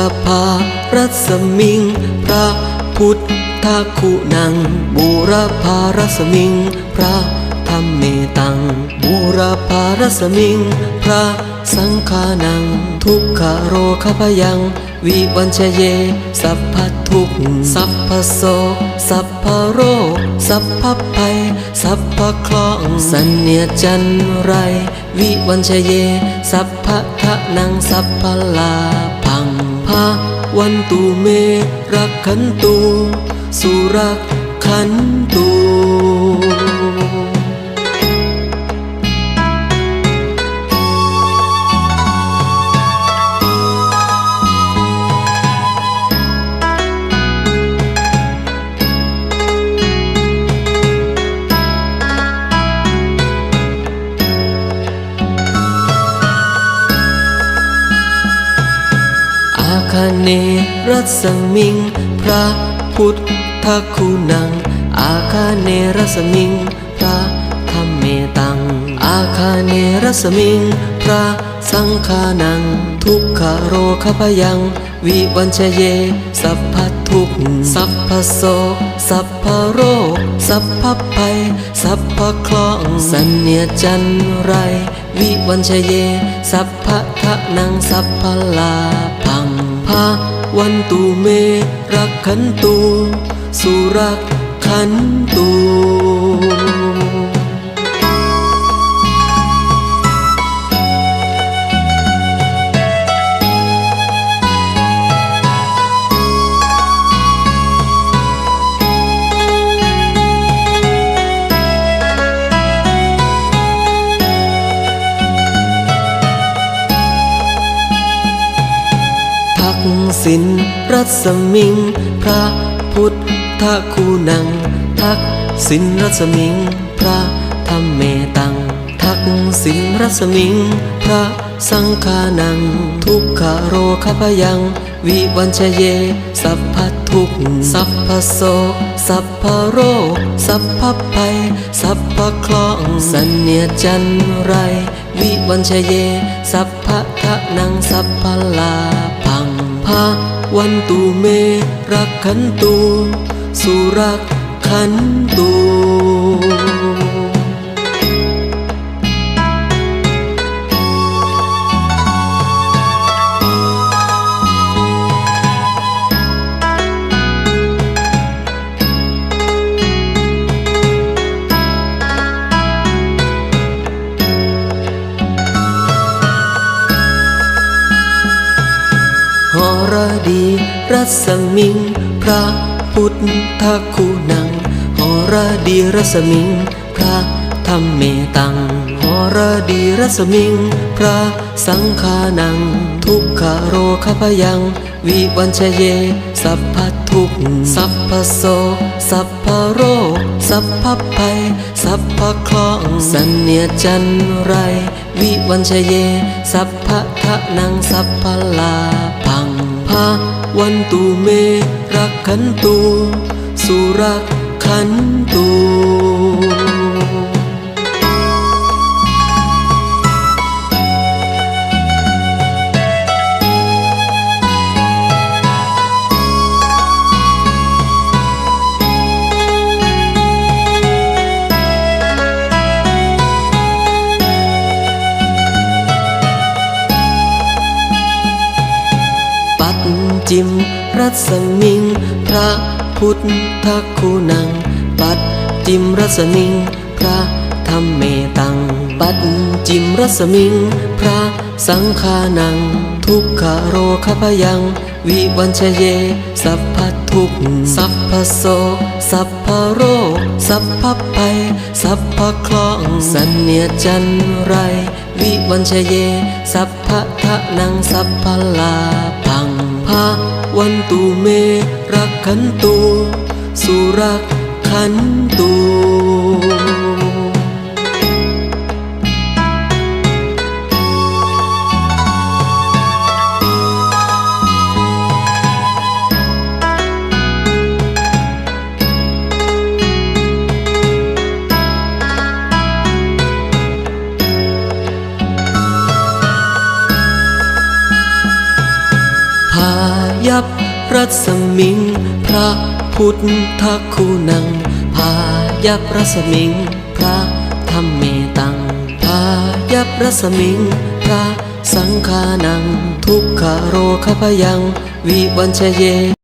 รพารัศมิง พระพุทธคุณัง บูรพารัศมิง พระธรรมเมตัง บูรพารัศมิง พระสังฆานัง ทุกขโรคพยัง วิวัญชเย สัพพทุกสัพพโสสัพพโรคสัพพภัย สัพพคราะห์สันเนียจันไร วิวัญชเย สัพพทะนังสัพพลา ภาวันตุเมรักขันตุสุรักขันตุ เนรัศมิง พระพุทธคุณัง อาคาเนรัศมิง พระธรรมเมตัง อาคาเนรัศมิง พระสังฆานัง ทุกขโรคพยัง วิวัญชเย สัพพทุกสัพพโสสัพพโรค สัพพภัย สัพพคราะห์สันเนียจันไร วิวัญชเย สัพพทะนังสัพพลา ภาวันตูเมรักขันตูสุรักขันตู ทักษิณรัศมิง พระพุทธคุณัง ทักษิณรัศมิง พระธรรมเมตัง ทักษิณรัศมิง พระสังฆานัง ทุกขโรคพยัง วิวัญชเย สัพพทุกสัพพโสสัพพโรคสัพพภัย สัพพคราะห์สันเนียจันไร วิวัญชเย สัพพทะนังสัพพลา ภาวันตูเมรักขันตูสุรักขันตู ดีรัศมิง พระพุทธคุณังหอระดีรัศมิง พระธรรมเมตังหอระดีรัศมิง พระสังฆานัง ทุกขโรคพยัง วิวัญชเย สัพพทุกสัพพโสสัพพโรคสัพพภัย สัพพคราะห์สันเนียจันไร วิวัญชเย สัพพะทะนังสัพพลาพัง วันตูเมรักขันตูสุรักขันตู จิมรัศมิง พระพุทธคุณัง ปัดจิมรัศมิง พระธรรมเมตัง ปัดจิมรัศมิง พระสังฆานัง ทุกขโรคพยัง วิวัญชเย สัพพทุกสัพพโสสัพพโรคสัพพภัยสัพพคราะห์สันเนียจันไร วิวัญชเย สัพพะทะนังสัพพลา พังพาวันตุเมรักขันตุสุรักขันตุ รัศมิง พระพุทธคูนังพายับรัศมิง พระธรรมเมตังพายับรัศมิง พระสังฆานัง ทุกขโรคพยัง วิวัญชเย